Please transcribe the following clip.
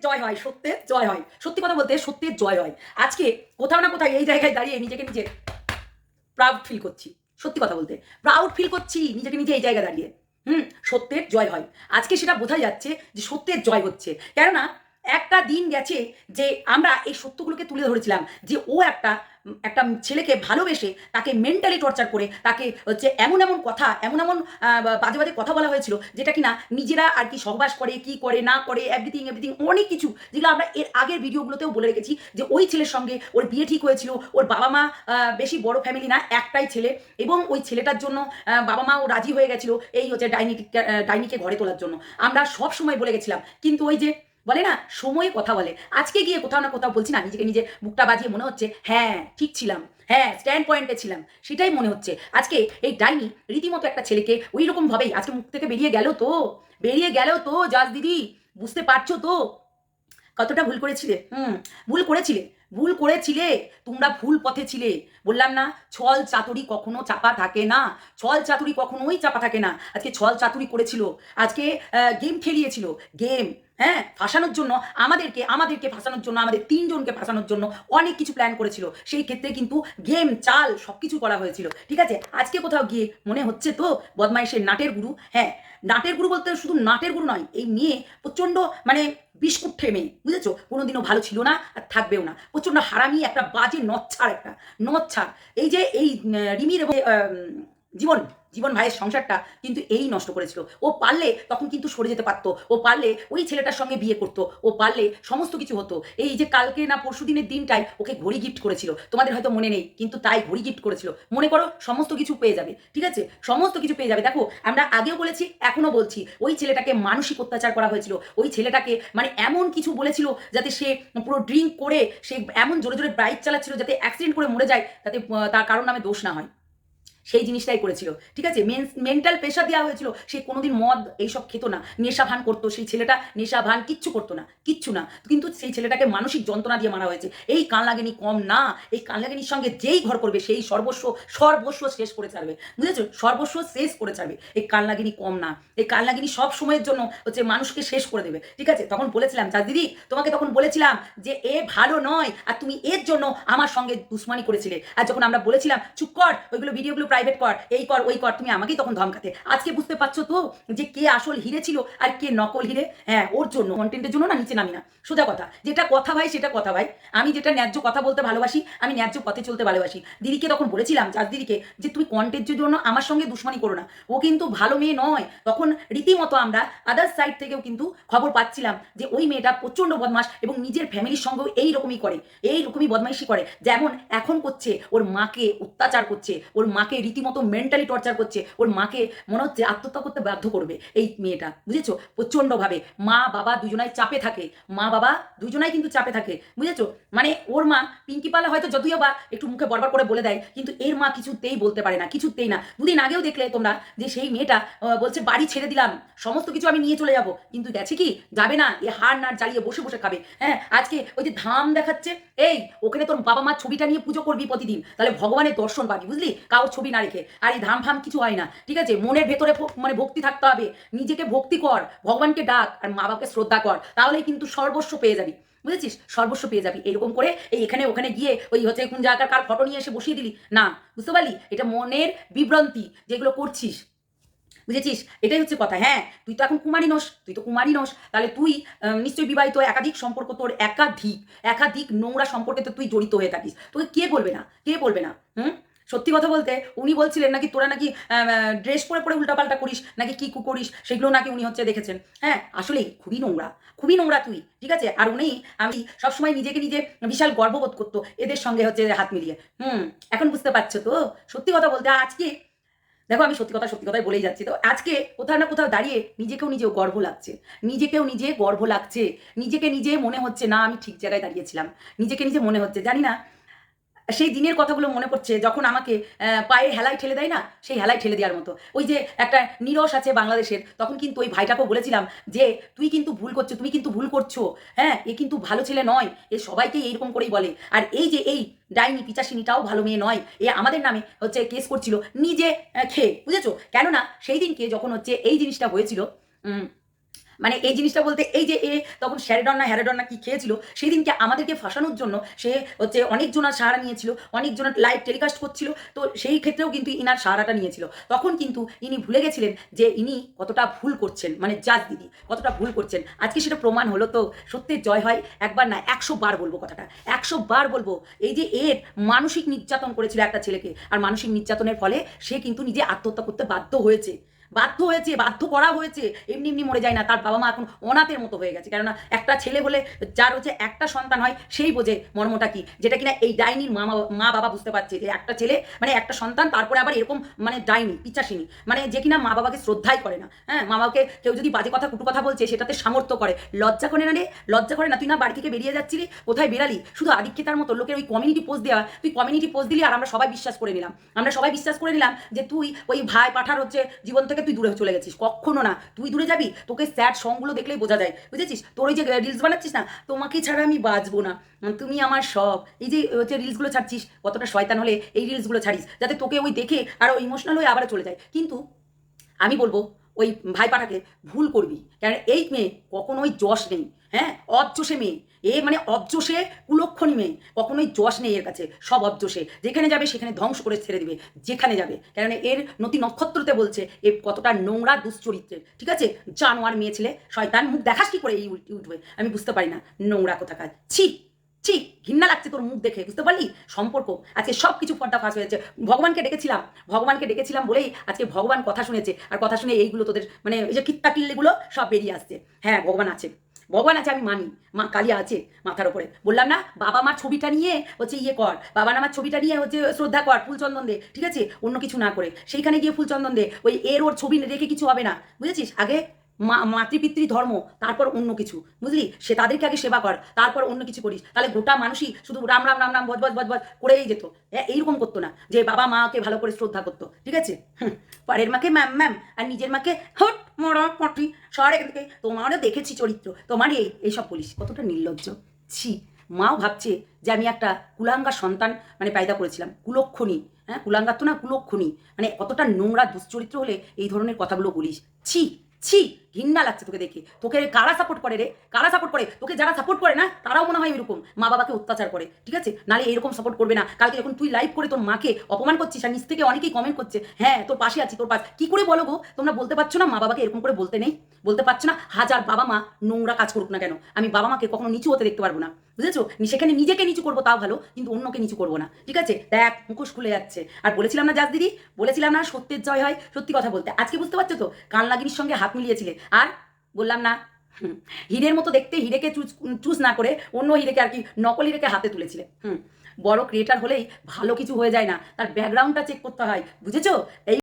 জয় হয়, সত্যের জয় হয়। সত্যি কথা বলতে সত্যের জয় হয়। আজকে কোথাও না কোথাও এই জায়গায় দাঁড়িয়ে নিজেকে নিজে প্রাউড ফিল করছি, সত্যি কথা বলতে। প্রাউড ফিল করছি, নিজেকে নিজে এই জায়গায় দাঁড়িয়ে। হুম, সত্যের জয় হয়। আজকে সেটা বোঝা যাচ্ছে যে সত্যের জয় হচ্ছে। কেননা একটা দিন গেছে যে আমরা এই সত্যগুলোকে তুলে ধরেছিলাম, যে ও একটা একটা ছেলেকে ভালোবেসে তাকে মেন্টালি টর্চার করে তাকে হচ্ছে এমন এমন কথা, এমন এমন বাজে বাজে কথা বলা হয়েছিল যেটা কিনা নিজেরা আর কি সহবাস করে, কি করে, না করে এভরিথিং এভরিথিং অনেক কিছু যেগুলো আমরা এর আগের ভিডিওগুলোতেও বলে রেখেছি যে ওই ছেলের সঙ্গে ওর বিয়ে ঠিক হয়েছিল, ওর বাবা মা বেশি বড় ফ্যামিলি না, একটাই ছেলে এবং ওই ছেলেটার জন্য বাবা মাও রাজি হয়ে গেছিল এই হচ্ছে ডাইনি ডাইনিকে ঘরে তোলার জন্য। আমরা সব সময় বলে গেছিলাম, কিন্তু ওই যে বলে না, সময়ে কথা বলে। আজকে গিয়ে কোথাও না কোথাও বলছি না, নিজেকে নিজে মুখটা বাজিয়ে মনে হচ্ছে হ্যাঁ ঠিক ছিলাম হ্যাঁ স্ট্যান্ড পয়েন্টে ছিলাম, সেটাই মনে হচ্ছে। আজকে এই ডাইনি রীতিমতো একটা ছেলেকে ওই রকম ভাবেই আজকে মুখ থেকে বেরিয়ে গেল তো, বেরিয়ে গেল তো, জাজ দিদি, বুঝতে পারছ তো? কতটা ভুল করেছিলে? হুম, ভুল করেছিলে। ভুল করেছিলে? তোমরা ভুল পথে ছিলে। বললাম না, ছল চাতুরি কখনো চাপা থাকে না। ছল চাতুরি কখনোই চাপা থাকে না। আজকে ছল চাতুরি করেছিল। আজকে গেম খেলিয়েছিল। গেম হ্যাঁ ফাঁসানোর জন্য আমাদেরকে আমাদেরকে ফাঁসানোর জন্য, আমাদের তিনজনকে ফাঁসানোর জন্য অনেক কিছু প্ল্যান করেছিল। সেই ক্ষেত্রে কিন্তু গেম, চাল সব কিছু করা হয়েছিল। ঠিক আছে? আজকে কোথাও গিয়ে মনে হচ্ছে তো, বদমাইশের নাটের গুরু হ্যাঁ নাটের গুরু বলতে শুধু নাটের গুরু নয়, এই মেয়ে প্রচণ্ড মানে বিস্কুট ঠেমে বুঝেছ? কোনোদিনও ভালো ছিল না আর থাকবেও না। প্রচণ্ড হারামি, একটা বাজে নচ্ছার একটা নচ্ছার এই যে এই রিমির জীবন জীবন ভাইয়ের সংসারটা কিন্তু এই নষ্ট করেছিল। ও পারলে তখন কিন্তু সরে যেতে পারতো। ও পারলে ওই ছেলেটার সঙ্গে বিয়ে করতো। ও পারলে সমস্ত কিছু হতো। এই যে কালকে না পরশু দিনের দিনটাই ওকে ঘড়ি গিফট করেছিল। তোমাদের হয়তো মনে নেই কিন্তু তাই ঘড়ি গিফট করেছিল। মনে করো সমস্ত কিছু পেয়ে যাবে ঠিক আছে? সমস্ত কিছু পেয়ে যাবে। দেখো আমরা আগেও বলেছি এখনও বলছি ওই ছেলেটাকে মানসিক অত্যাচার করা হয়েছিল। ওই ছেলেটাকে মানে এমন কিছু বলেছিল যাতে সে পুরো ড্রিঙ্ক করে সে এমন জোরে জোরে বাইক চালাচ্ছিল যাতে অ্যাক্সিডেন্ট করে মরে যায় আহ, তার কারণ নামে দোষ না হয়। সেই জিনিসটাই করেছিল। ঠিক আছে? মেন্টাল প্রেশার দেওয়া হয়েছিল। সে কোনোদিন মদ এইসব খেত না। নেশা ভান করতো। সেই ছেলেটা নেশা ভান কিচ্ছু করতো না। কিচ্ছু না। কিন্তু সেই ছেলেটাকে মানসিক যন্ত্রণা দিয়ে মারা হয়েছে। এই কান লাগেনি কম না। এই কান লাগেনির সঙ্গে যেই ঘর করবে, সেই সর্বস্ব সর্বস্ব শেষ করে ছাড়বে। বুঝেছ? সর্বস্ব শেষ করে ছাড়বে। এই কান লাগেনি কম না। এই কান লাগেনি সব সময়ের জন্য হচ্ছে মানুষকে শেষ করে দেবে। ঠিক আছে? তখন বলেছিলাম যা দিদি, তোমাকে তখন বলেছিলাম যে এ ভালো নয়। আর তুমি এর জন্য আমার সঙ্গে দুশ্মানি করেছিলে। আর যখন আমরা বলেছিলাম, চুপ কর, ওইগুলো ভিডিওগুলো প্রাইভেট কর, এই কর, ওই কর, তুমি আমাকেই তখন ধমকাতে। আজকে বুঝতে পারছ তো যে কে আসল হিরে ছিল আর কে নকল হিরে? হ্যাঁ ওর জন্য কন্টেন্টের জন্য না নিচে নামি না। সোজা কথা, যেটা কথা ভাই, সেটা কথা ভাই। আমি যেটা ন্যায্য কথা বলতে ভালোবাসি, আমি ন্যায্য পথে চলতে ভালোবাসি। দিদিকে তখন বলেছিলাম, চাষ দিদিকে, যে তুই কন্টেন্টের জন্য আমার সঙ্গে দুশ্মনী করো না। ও কিন্তু ভালো মেয়ে নয়। তখন রীতিমতো আমরা আদার সাইড থেকেও কিন্তু খবর পাচ্ছিলাম যে ওই মেয়েটা প্রচণ্ড বদমাস এবং নিজের ফ্যামিলির সঙ্গেও এই রকমই করে এই রকমই বদমাইশি করে। যেমন এখন করছে, ওর মাকে অত্যাচার করছে, ওর মাকে রীতিমতো মেন্টালি টর্চার করছে। ওর মাকে মনে হচ্ছে আত্মহত্যা করতে বাধ্য করবে এই মেয়েটা, বুঝেছ? প্রচণ্ডভাবে। মা, বাবা দুজনাই চাপে থাকে। মা, বাবা দুজনাই কিন্তু চাপে থাকে, বুঝেছ? মানে ওর মা পিঙ্কি পালা হয়তো যদিও বা একটু মুখে বরবার করে বলে দেয়, কিন্তু এর মা কিছুতেই বলতে পারে না, কিছুতেই না। দুদিন আগেও দেখলে তোমরা যে সেই মেয়েটা বলছে, বাড়ি ছেড়ে দিলাম, সমস্ত কিছু আমি নিয়ে চলে যাব। কিন্তু গেছে কি? যাবে না, এ হাড় নাড় জ্বালিয়ে বসে বসে খাবে। হ্যাঁ আজকে ওই যে ধাম দেখাচ্ছে, এই, ওখানে তোর বাবা মার ছবিটা নিয়ে পুজো করবি প্রতিদিন। তাহলে ভগবানের দর্শন পাবি, বুঝলি? কারোর ছবি না রেখে। আর এই ধাম ফাম কিছু হয় না, ঠিক আছে? মনের ভেতরে মানে ভক্তি থাকতে হবে। নিজেকে ভক্তি কর, ভগবানকে ডাক আর মা বাবাকে শ্রদ্ধা কর, তাহলেই কিন্তু সর্বস্ব পেয়ে যাবি। বুঝেছিস? সর্বস্ব পেয়ে যাবি। এরকম করে এই এখানে ওখানে গিয়ে ওই হচ্ছে কোন জায়গার কার ফটো নিয়ে এসে বসিয়ে দিলি। না, বুঝতে পারলি? এটা মনের বিভ্রান্তি যেগুলো করছিস। বুঝেছিস? এটাই হচ্ছে কথা। হ্যাঁ তুই তো এখন কুমারী নস, তুই তো কুমারী নস। তাহলে তুই নিশ্চয়ই বিবাহিত, একাধিক সম্পর্ক তোর একাধিক একাধিক নোংরা সম্পর্কে তো তুই জড়িত হয়ে থাকিস। তোকে কে বলবে না? কে বলবে না? হুম? সত্যি কথা বলতে উনি বলছিলেন নাকি তোরা নাকি ড্রেস পরে পরে উল্টাপাল্টা করিস, নাকি কি কু করিস, সেগুলো নাকি উনি হচ্ছে দেখেছেন। হ্যাঁ আসলেই খুবই নোংরা খুবই নোংরা তুই, ঠিক আছে? আর উনি, আমি সবসময় নিজেকে নিজে বিশাল গর্ববোধ করতো এদের সঙ্গে হচ্ছে হাত মিলিয়ে। হুম, এখন বুঝতে পারছ তো? সত্যি কথা বলতে আজকে, দেখো আমি সত্যি কথা, সত্যি কথাই বলেই যাচ্ছি তো, আজকে কোথাও না কোথাও দাঁড়িয়ে নিজেকেও নিজেও গর্ব লাগছে, নিজেকেও নিজে গর্ব লাগছে, নিজেকে নিজে মনে হচ্ছে না আমি ঠিক জায়গায় দাঁড়িয়েছিলাম, নিজেকে নিজে মনে হচ্ছে, জানি না সেই দিনের কথাগুলো মনে পড়ছে, যখন আমাকে পায়ে হেলায় ঠেলে দেয় না, সেই হেলায় ঠেলে দেওয়ার মতো। ওই যে একটা নিরস আছে বাংলাদেশের, তখন কিন্তু ওই ভাইটাকেও বলেছিলাম যে, তুই কিন্তু ভুল করছ, তুমি কিন্তু ভুল করছ হ্যাঁ এ কিন্তু ভালো ছেলে নয়, এ সবাইকেই এইরকম করেই বলে। আর এই যে এই ডাইনি পিচাসিনীটাও ভালো মেয়ে নয়, এ আমাদের নামে হচ্ছে কেস করছিল নিজে খেয়ে, বুঝেছ? কেননা, সেই দিনকে যখন হচ্ছে এই জিনিসটা হয়েছিল মানে এই জিনিসটা বলতে এই যে এ তখন স্যারেডন না কি খেয়েছিল? সেই দিনকে আমাদেরকে ফাঁসানোর জন্য সে হচ্ছে অনেকজনের সাহারা নিয়েছিল অনেকজনের লাইভ টেলিকাস্ট করছিল, তো সেই ক্ষেত্রেও কিন্তু ইনার সাহারাটা নিয়েছিল। তখন কিন্তু ইনি ভুলে গেছিলেন যে ইনি কতটা ভুল করছেন মানে জাজ দিদি কতটা ভুল করছেন। আজকে সেটা প্রমাণ হলো তো, সত্যের জয় হয় একবার না একশো বার বলব কথাটা। একশো বার বলব, এই যে এর মানসিক নির্যাতন করেছিল একটা ছেলেকে, আর মানসিক নির্যাতনের ফলে সে কিন্তু নিজে আত্মহত্যা করতে বাধ্য হয়েছে। বাধ্য হয়েছে, বাধ্য করা হয়েছে, এমনি এমনি মরে যায় না। তার বাবা মা এখন অনাথের মতো হয়ে গেছে। কেননা একটা ছেলে বলে যার হচ্ছে একটা সন্তান হয়, সেই বোঝে মর্মটা কি। যেটা কিনা এই ডাইনির মা মা- বাবা বুঝতে পারছে যে একটা ছেলে মানে একটা সন্তান, তারপরে আবার এরকম মানে ডাইনি পিচাসিনী মানে যে কিনা মা বাবাকে শ্রদ্ধাই করে না। হ্যাঁ মা বাবাকে কেউ যদি বাজে কথা, কুটু কথা বলছে, সেটাতে সামর্থ্য করে। লজ্জা করে না রে? লজ্জা করে না? তুই না বাড়ি থেকে বেরিয়ে যাচ্ছিলি কোথায় বেরালি? শুধু আদিক্ষেতার মতো লোকের ওই কমিউনিটি পোস্ট দেওয়া তুই কমিউনিটি পোস্ট দিলি আর আমরা সবাই বিশ্বাস করে নিলাম। আমরা সবাই বিশ্বাস করে নিলাম যে তুই ওই ভাই পাঠার হচ্ছে জীবন থেকে তুই দূরে চলে গেছিস, কখনো না। তুই দূরে যাবি? তোকে স্যাড সংগুলো দেখলেই বোঝা যায়। বুঝেছিস? তোর ওই যে রিলস বানাচ্ছিস না, তোমাকে ছাড়া আমি বাঁচবো না। তুমি আমার সব। এই যে, হচ্ছে রিলসগুলো ছাড়ছিস, কতটা শয়তান হলে এই রিলসগুলো ছাড়িস, যাতে তোকে ওই দেখে আরও ইমোশনাল হয়ে আবার চলে যায়। কিন্তু আমি বলব, ওই ভাই পাঠাকে ভুল করবি। কারণ এই মেয়ে কখনোই যশ নেই। হ্যাঁ? অবজোশে মেয়ে। এ মানে অবজোশে কুলক্ষণী মেয়ে। কখনোই যশ নেই এর কাছে। সব অবজোশে যেখানে যাবে সেখানে ধ্বংস করে ছেড়ে দিবে। যেখানে যাবে। কারণ এর নতি নক্ষত্রতে বলছে এ কতটা নোংরা, দুশ্চরিত্রের। ঠিক আছে? জানোয়ার মেয়ে ছেলে। শয়তান, মুখ দেখাস কি করে এই ইউটিউবে? আমি বুঝতে পারি না। নোংরা কোথাকার? ছি ছি, ঘৃণা লাগছে তোর মুখ দেখে। বুঝতে পারলি? সম্পর্ক। আজকে সব কিছু পর্দা ফাঁস হয়েছে। ভগবানকে ডেকেছিলাম। ভগবানকে ডেকেছিলাম বলেই আজকে ভগবান কথা শুনেছে। আর কথা শুনে এইগুলো তোদের মানে এই যে কিত্তা কিল্লিগুলো সব বেরিয়ে আসছে। হ্যাঁ ভগবান আছে। ভগবান আছে, আমি মানি। মা কালী আছে মাথার উপরে। বললাম, না, বাবা মার ছবিটা নিয়ে হচ্ছে ইয়ে কর। বাবা আমার ছবিটা নিয়ে হচ্ছে শ্রদ্ধা কর, ফুলচন্দন দে, ঠিক আছে? অন্য কিছু না করে। সেইখানে গিয়ে ফুলচন্দন দে, ওই এর ওর ছবি রেখে কিছু হবে না, বুঝেছিস? আগে মাতৃপিতৃ ধর্ম, তারপর অন্য কিছু। বুঝলি? সে তাদেরকে আগে সেবা কর, তারপর অন্য কিছু করিস। তাহলে গোটা মানুষই শুধু রাম রাম রাম রাম বজ বজ বজ বজ করেই যেত। হ্যাঁ এইরকম করতো না যে বাবা মাকে ভালো করে শ্রদ্ধা করতো, ঠিক আছে? পরের মাকে ম্যাম ম্যাম, আর নিজের মাকে হট, মরা, পটি, সর থেকে। তোমারও দেখেছি চরিত্র, তোমারই এই, এইসব বলিস। কতটা নির্লজ্জ। ছি, মাও ভাবছে যে আমি একটা কুলাঙ্গা সন্তান মানে পায়দা করেছিলাম, কুলক্ষণী। হ্যাঁ কুলাঙ্গার তো না, কুলক্ষণী। মানে কতটা নোংরা, দুশ্চরিত্র হলে এই ধরনের কথাগুলো বলিস। ছি ছি ঘৃণা লাগছে তোকে দেখে। তোকে কারা সাপোর্ট করে রে? কারা সাপোর্ট করে? তোকে যারা সাপোর্ট করে না, তারাও মনে হয় এরকম। মা বাবাকে অত্যাচার করে, ঠিক আছে? নালে এরকম সাপোর্ট করবে না। কালকে যখন তুই লাইভ করে তোর মাকে অপমান করছিস আর নিচ থেকে অনেকেই কমেন্ট করছে হ্যাঁ তোর পাশে আছি, তোর পাশ কি করে বলো গো? তোমরা বলতে পারছ না? মা বাবাকে এরকম করে বলতে নেই? বলতে পারছ না? হাজার বাবা মা নোংরা কাজ করুক না কেন? আমি বাবা মাকে কখনো নিচু হতে দেখতে পারব না। বুঝেছ? সেখানে নিজেকে নিচু করব, তাও ভালো, কিন্তু অন্যকে নিচু করব না, ঠিক আছে? দেখ, মুখোশ খুলে যাচ্ছে। আর বলেছিলাম না জাস দিদি? বলেছিলাম না সত্যের জয় হয়, সত্যি কথা বলতে। আজকে বুঝতে পারছ তো? কানলাগিরির সঙ্গে হাত মিলিয়েছিলে। আর বললাম না হিরের মতো দেখতে হিরেকে চুজ চুজ না করে অন্য হিরেকে আর কি নকল হিরেকে হাতে তুলেছিলে। হুম, বড় ক্রিয়েটার হলেই ভালো কিছু হয়ে যায় না, তার ব্যাকগ্রাউন্ডটা চেক করতে হয়, বুঝেছ? এই